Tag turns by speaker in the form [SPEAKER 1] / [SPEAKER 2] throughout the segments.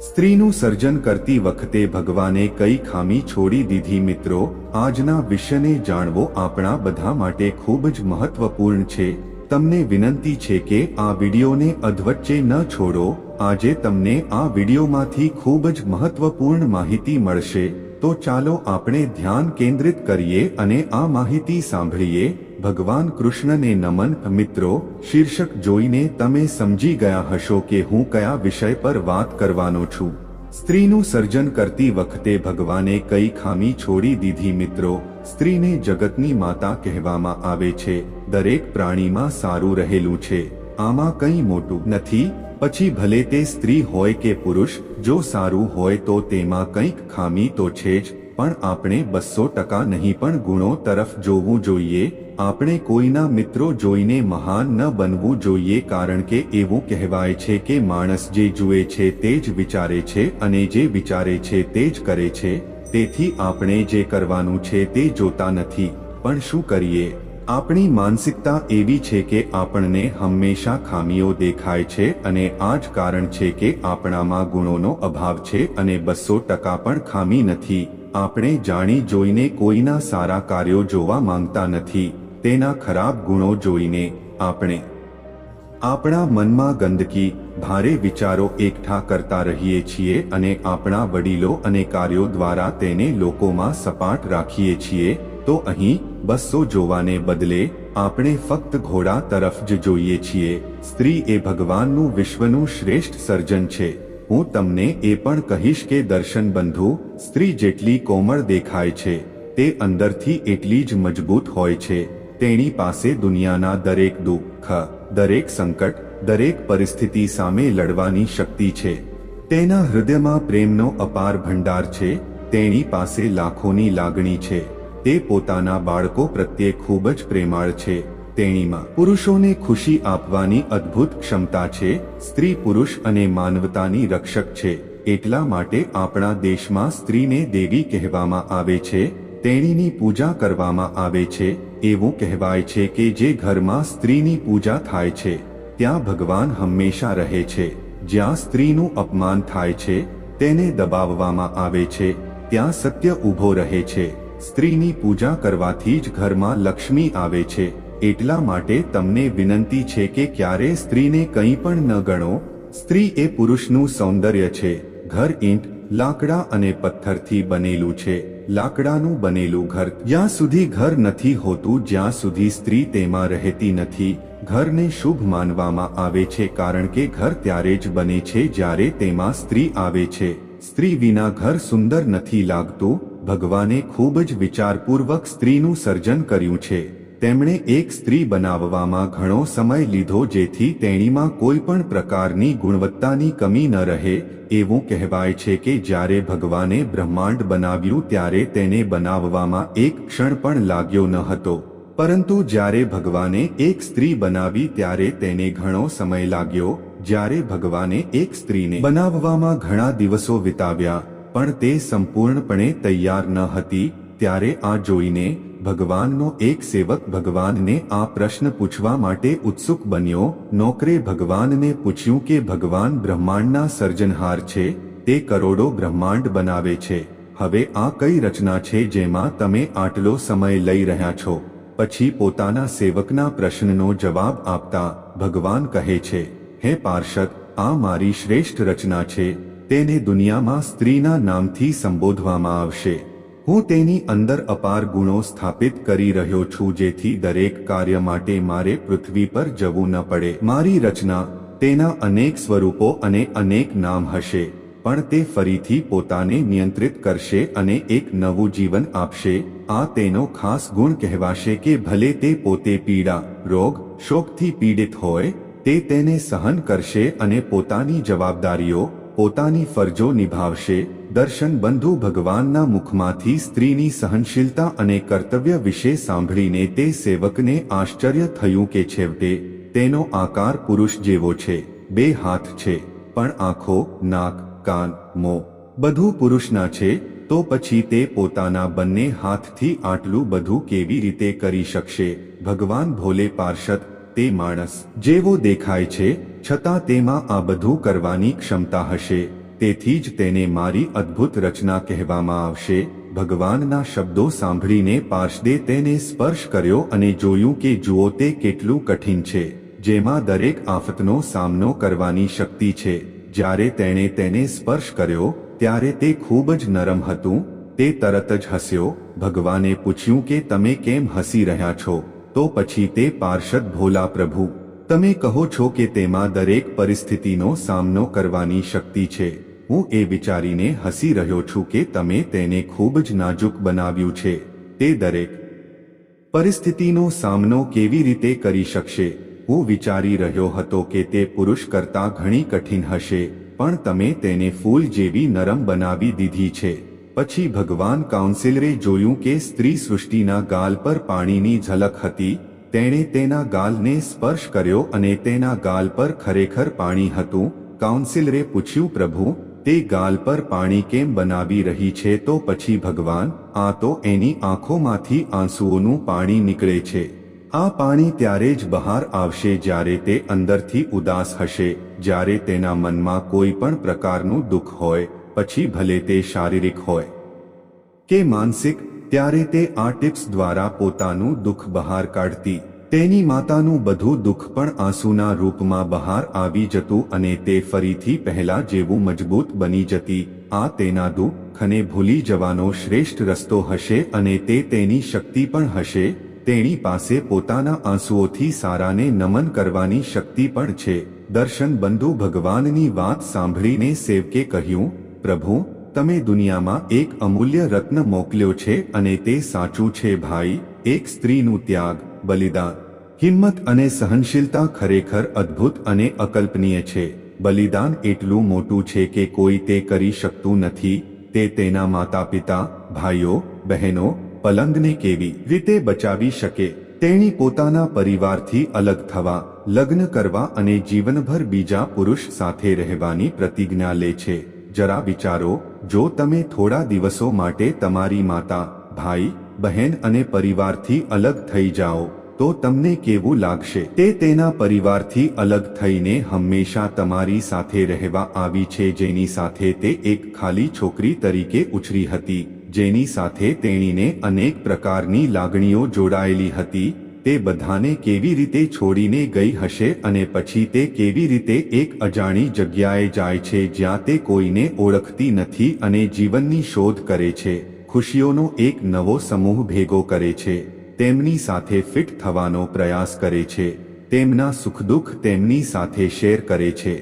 [SPEAKER 1] સ્ત્રીનું સર્જન કરતી વખતે ભગવાને કઈ ખામી છોડી દીધી મિત્રો? આજના વિષયને જાણવો આપણા બધા માટે ખૂબ જ મહત્વપૂર્ણ છે. તમને વિનંતી છે કે આ વિડીયોને અધવચ્ચે ન છોડો. આજે તમને આ વિડીયોમાંથી ખૂબ જ મહત્વપૂર્ણ માહિતી મળશે. તો ચાલો આપણે ધ્યાન કેન્દ્રિત કરીએ અને આ માહિતી સાંભળીએ. ભગવાન કૃષ્ણને નમન, મિત્રો, શીર્ષક જોઈને તમે સમજી ગયા હશો કે હું કયા વિષય પર વાત કરવાનો છું. સ્ત્રીનું સર્જન કરતી વખતે ભગવાને કઈ ખામી છોડી દીધી, મિત્રો? સ્ત્રીને જગતની માતા કહેવામાં આવે છે, દરેક પ્રાણીમાં સારું રહેલું છે. આમાં કંઈ મોટું નથી? પછી ભલે તે સ્ત્રી હોય કે પુરુષ, જો સારું હોય તો તેમાં કંઈક ખામી તો છે જ, પણ આપણે બસો ટકા નહીં પણ ગુણો તરફ જોવું જોઈએ આપણે કોઈના મિત્રો જોઈને મહાન ન બનવું જોઈએ કારણ કે એવું કહેવાય છે કે માણસ જે જુએ છે તે જ વિચારે છે અને જે વિચારે છે તે જ કરે છે. તેથી આપણે જે કરવાનું છે તે જોતા નથી. પણ શું કરીએ? આપણી માનસિકતા એવી છે કે આપણને હંમેશા ખામીઓ દેખાય છે અને આ જ કારણ છે કે આપણામાં ગુણોનો અભાવ છે અને બસો ટકા પણ ખામી નથી. આપણે જાણી જોઈને કોઈના સારા કાર્યો જોવા માંગતા નથી. તેના ખરાબ ગુણો જોઈને આપણે આપણા મનમાં ગંદકી, ભારે વિચારો એકઠા કરતા રહીએ છીએ અને આપણા વડીલો અને કાર્યો દ્વારા તેને લોકોમાં સપાટ રાખીએ છીએ, તો અહીં બસો જોવાને બદલે આપણે ફક્ત ઘોડા તરફ જ જોઈએ છીએ. સ્ત્રી એ ભગવાનનું વિશ્વનું શ્રેષ્ઠ સર્જન છે. હું તમને એ પણ કહીશ કે દર્શન બંધુ સ્ત્રી જેટલી કોમળ દેખાય છે, તે અંદરથી એટલી જ મજબૂત હોય છે. તેણી પાસે દુનિયાના દરેક દુઃખ, દરેક સંકટ, દરેક પરિસ્થિતિ સામે લડવાની શક્તિ છે. તેના હૃદયમાં પ્રેમનો અપાર ભંડાર છે. તેણી પાસે લાખોની લાગણી છે. તે પોતાના બાળકો પ્રત્યે ખૂબ જ પ્રેમાળ છે. તેણીમાં પુરુષોને ખુશી આપવાની અદ્ભુત ક્ષમતા છે. સ્ત્રી પુરુષ અને માનવતાની રક્ષક છે. એટલા માટે આપણા દેશમાં સ્ત્રીને દેવી કહેવામાં આવે છે. તેણીની પૂજા કરવામાં આવે છે, એવું કહેવાય છે કે જે ઘરમાં સ્ત્રીની પૂજા થાય છે, ત્યાં ભગવાન હંમેશા રહે છે. જ્યાં સ્ત્રીનું અપમાન થાય છે, તેને દબાવવામાં આવે છે, ત્યાં સત્ય ઊભો રહે છે. સ્ત્રીની પૂજા કરવાથી જ ઘરમાં લક્ષ્મી આવે છે, એટલા માટે તમને વિનંતી છે કે ક્યારે સ્ત્રીને કંઈ પણ ન ગણો, સ્ત્રી એ પુરુષનું સૌંદર્ય છે. ઘર ઈંટ લાકડા અને પથ્થરથી બનેલું છે. લાકડાનું બનેલું ઘર જ્યાં સુધી ઘર નથી હોતું, જ્યાં સુધી સ્ત્રી તેમાં રહેતી નથી, ઘરને શુભ માનવામાં આવે છે કારણ કે ઘર ત્યારે જ બને છે જ્યારે તેમાં સ્ત્રી આવે છે. સ્ત્રી વિના ઘર સુંદર નથી લાગતું. ભગવાને ખૂબ જ વિચારપૂર્વક સ્ત્રીનું સર્જન કર્યું છે. તેમણે એક સ્ત્રી બનાવવામાં ઘણો સમય લીધો જેથી તેણીમાં કોઈ પણ પ્રકારની ગુણવત્તાની કમી ન રહે, એવું કહેવાય છે કે જ્યારે ભગવાને બ્રહ્માંડ બનાવ્યું ત્યારે તેને બનાવવામાં એક ક્ષણ પણ લાગ્યો ન હતો. પરંતુ જ્યારે ભગવાને એક સ્ત્રી બનાવી ત્યારે તેને ઘણો સમય લાગ્યો, જ્યારે ભગવાને એક સ્ત્રીને બનાવવામાં ઘણા દિવસો વિતાવ્યા, પણ તે સંપૂર્ણપણે તૈયાર ન હતી, ત્યારે આ જોઈને ભગવાનનો એક સેવક ભગવાનને આ પ્રશ્ન પૂછવા માટે ઉત્સુક બન્યો. નોકરે ભગવાનને પૂછ્યું કે ભગવાન બ્રહ્માંડના સર્જનહાર છે, તે કરોડો બ્રહ્માંડ બનાવે છે. હવે આ કઈ રચના છે જેમાં તમે આટલો સમય લઈ રહ્યા છો? પછી પોતાના સેવકના પ્રશ્નનો જવાબ આપતા ભગવાન કહે છે, હે પાર્ષદ, આ મારી શ્રેષ્ઠ રચના છે. તેને દુનિયામાં સ્ત્રીના નામથી સંબોધવામાં આવશે. હું તેની અંદર અપાર ગુણો સ્થાપિત કરી રહ્યો છું જેથી દરેક કાર્ય માટે મારે પૃથ્વી પર જવું ન પડે. મારી રચના, તેના અનેક સ્વરૂપો અને અનેક નામ હશે, પણ તે ફરીથી પોતાને નિયંત્રિત કરશે અને એક નવું જીવન આપશે. આ તેનો ખાસ ગુણ કહેવાશે કે ભલે તે પોતે પીડા, રોગ, શોકથી પીડિત હોય, તે તેને સહન કરશે અને પોતાની જવાબદારીઓ, પોતાની ફરજો નિભાવશે. દર્શન બંધુ ભગવાનના મુખમાંથી સ્ત્રીની સહનશીલતા અને કર્તવ્ય વિશે સાંભળીને તે સેવકને આશ્ચર્ય થયું કે છેવટે, તેનો આકાર પુરુષ જેવો છે, બે હાથ છે, પણ આંખો, નાક, કાન, મો, બધું પુરુષના છે, તો પછી તે પોતાના બંને હાથથી આટલું બધું કેવી રીતે કરી શકશે? ભગવાન ભોલે પાર્ષદ, તે માણસ જેવો દેખાય છે, છતાં તેમાં આ બધું કરવાની ક્ષમતા હશે. તેથી જ તેને મારી અદ્ભુત રચના કહેવામાં આવશે. ભગવાનના શબ્દો સાંભળીને પાર્ષદે તેને સ્પર્શ કર્યો અને જોયું કે જુઓ તે કેટલું કઠિન છે, જેમાં દરેક આફતનો સામનો કરવાની શક્તિ છે. જ્યારે તેણે તેને સ્પર્શ કર્યો, ત્યારે તે ખૂબ જ નરમ હતું. તે તરત જ હસ્યો. ભગવાને પૂછ્યું કે તમે કેમ હસી રહ્યા છો? તો પછી તે પાર્ષદ ભોલા પ્રભુ, તમે કહો છો કે તેમાં દરેક પરિસ્થિતિનો સામનો કરવાની શક્તિ છે. હું એ વિચારીને હસી રહ્યો છું કે તમે તેને ખૂબ જ નાજુક બનાવ્યું છે. તે દરેક પરિસ્થિતિનો સામનો કેવી રીતે કરી શકશે? હું વિચારી રહ્યો હતો કે તે પુરુષ કરતાં ઘણી કઠિન હશે, પણ તમે તેને ફૂલ જેવી નરમ બનાવી દીધી છે. પછી ભગવાન કાઉન્સિલરે જોયું કે સ્ત્રી સૃષ્ટિના ગાલ પર પાણીની ઝલક હતી, તેણે તેના ગાલને સ્પર્શ કર્યો અને તેના ગાલ પર ખરેખર પાણી હતું. કાઉન્સિલરે પૂછ્યું, પ્રભુ તે ગાલ પર પાણી કેમ બનાવી રહી છે તો પછી ભગવાન, આ તો એની આંખોમાંથી આંસુઓનું પાણી નીકળે છે. આ પાણી ત્યારે જ બહાર આવશે જ્યારે તે અંદરથી ઉદાસ હશે, જ્યારે તેના મનમાં કોઈ પણ પ્રકારનું દુઃખ હોય, પછી ભલે તે શારીરિક હોય કે માનસિક, ત્યારે તે આ ટિપ્સ દ્વારા પોતાનું દુઃખ બહાર કાઢતી તેની માતાનું બધું દુઃખ પણ આંસુના રૂપમાં બહાર આવી જતું અને તે ફરીથી પહેલા જેવું મજબૂત બની જતી, આ તેના દુઃખને ભૂલી જવાનો શ્રેષ્ઠ રસ્તો હશે અને તે તેની શક્તિ પણ હશે, તેણી પાસે પોતાના આંસુઓથી સારાને નમન કરવાની શક્તિ પણ છે. દર્શન બંધુ ભગવાનની વાત સાંભળીને સેવકે કહ્યું, પ્રભુ, તમે દુનિયામાં એક અમૂલ્ય રત્ન મોકલ્યો છે અને તે સાચું છે ભાઈ, એક સ્ત્રીનું ત્યાગ. બલિદાન. હિંમત અને સહનશીલતા ખરેખર અદ્ભુત અને અકલ્પનીય છે. બલિદાન એટલું મોટું છે કે કોઈ તે કરી શકતું નથી. તે તેના માતા પિતા ભાઈઓ, બહેનો, પલંગને કેવી રીતે બચાવી શકે? તેણી પોતાના પરિવારથી અલગ થવા, લગ્ન કરવા અને જીવનભર બીજા પુરુષ સાથે રહેવાની પ્રતિજ્ઞા લે છે. જરા વિચારો, જો તમે થોડા દિવસો માટે તમારી માતા, ભાઈ બહેન અને પરિવારથી અલગ થઈ જાઓ, તો તમને કેવું લાગશે? તે તેના પરિવારથી અલગ થઈને હંમેશા તમારી સાથે રહેવા આવી છે, જેની સાથે તે એક ખાલી છોકરી તરીકે ઉછરી હતી, જેની સાથે તેણીને અનેક પ્રકારની લાગણીઓ જોડાયેલી હતી, તે બધાને કેવી રીતે છોડીને ગઈ હશે અને પછી તે કેવી રીતે એક અજાણી જગ્યાએ જાય છે જ્યાં તે કોઈને ઓળખતી નથી અને જીવનની શોધ કરે છે? ખુશીઓનો એક નવો સમૂહ ભેગો કરે છે. તેમની સાથે ફિટ થવાનો પ્રયાસ કરે છે. તેમના સુખ દુઃખ તેમની સાથે શેર કરે છે.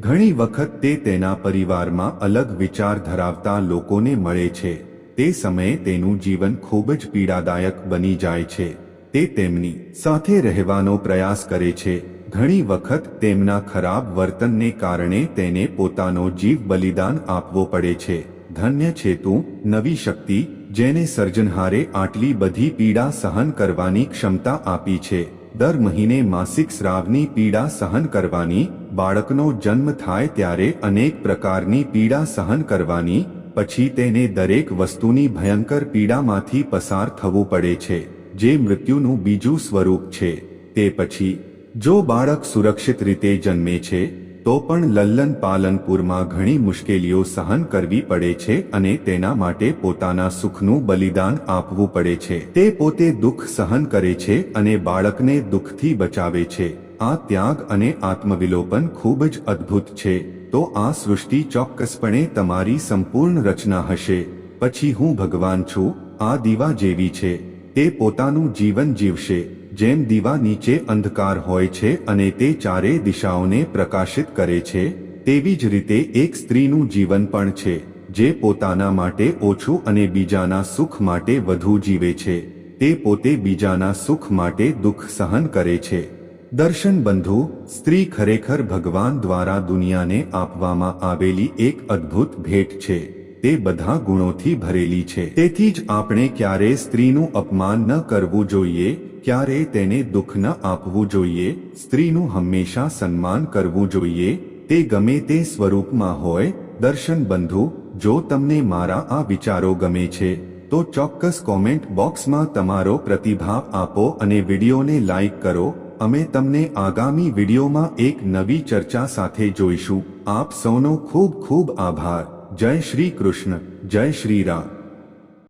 [SPEAKER 1] ઘણી વખત તે તેના પરિવારમાં અલગ વિચાર ધરાવતા લોકોને મળે છે. તે સમયે તેનું જીવન ખૂબ જ પીડાદાયક બની જાય છે. તે તેમની સાથે રહેવાનો પ્રયાસ કરે છે. ઘણી વખત તેમના ખરાબ વર્તનને કારણે તેને પોતાનો જીવ બલિદાન આપવો પડે છે. ધન્ય છે તું, નવી શક્તિ, જેને સર્જનહારે આટલી બધી પીડા સહન કરવાની ક્ષમતા આપી છે. દર મહિને માસિક સ્રાવની પીડા સહન કરવાની, બાળકનો જન્મ થાય ત્યારે અનેક પ્રકારની પીડા સહન કરવાની, પછી તેને દરેક વસ્તુની ભયંકર પીડામાંથી પસાર થવું પડે છે, જે મૃત્યુનું બીજું સ્વરૂપ છે. તે પછી, જો બાળક સુરક્ષિત રીતે જન્મે છે તો પણ લલ્લન પાલનપુરમાં ઘણી મુશ્કેલીઓ સહન કરવી પડે છે અને તેના માટે પોતાના સુખનું બલિદાન આપવું પડે છે. તે પોતે દુઃખ સહન કરે છે અને બાળકને દુઃખથી બચાવે છે. આ ત્યાગ અને આત્મવિલોપન ખૂબ જ અદ્ભુત છે. તો આ સૃષ્ટિ ચોક્કસપણે તમારી સંપૂર્ણ રચના હશે. પછી હું ભગવાન છું, આ દીવા જેવી છે. તે પોતાનું જીવન જીવશે. જેમ દીવા નીચે અંધકાર હોય છે અને તે ચારે દિશાઓને પ્રકાશિત કરે છે, તેવી જ રીતે એક સ્ત્રીનું જીવન પણ છે, જે પોતાના માટે ઓછું અને બીજાના સુખ માટે વધુ જીવે છે. તે પોતે બીજાના સુખ માટે દુઃખ સહન કરે છે. દર્શન બંધુ, સ્ત્રી ખરેખર ભગવાન દ્વારા દુનિયાને આપવામાં આવેલી એક અદ્ભુત ભેટ છે. તે બધા ગુણોથી ભરેલી છે. તેથી જ આપણે ક્યારે સ્ત્રીનું અપમાન ન કરવું જોઈએ ક્યારે તેને દુઃખ ન આપવું જોઈએ. સ્ત્રીનું હંમેશા સન્માન કરવું જોઈએ. તે ગમે તે સ્વરૂપમાં હોય, દર્શન બંધુ, જો તમને મારા આ વિચારો ગમે છે, તો ચોક્કસ કોમેન્ટ બોક્સમાં તમારો પ્રતિભાવ આપો અને વિડીયોને લાઈક કરો. અમે તમને આગામી વિડીયોમાં એક નવી ચર્ચા સાથે જોઈશું. આપ સૌનો ખૂબ ખૂબ આભાર. જય શ્રી કૃષ્ણ જય શ્રી રામ.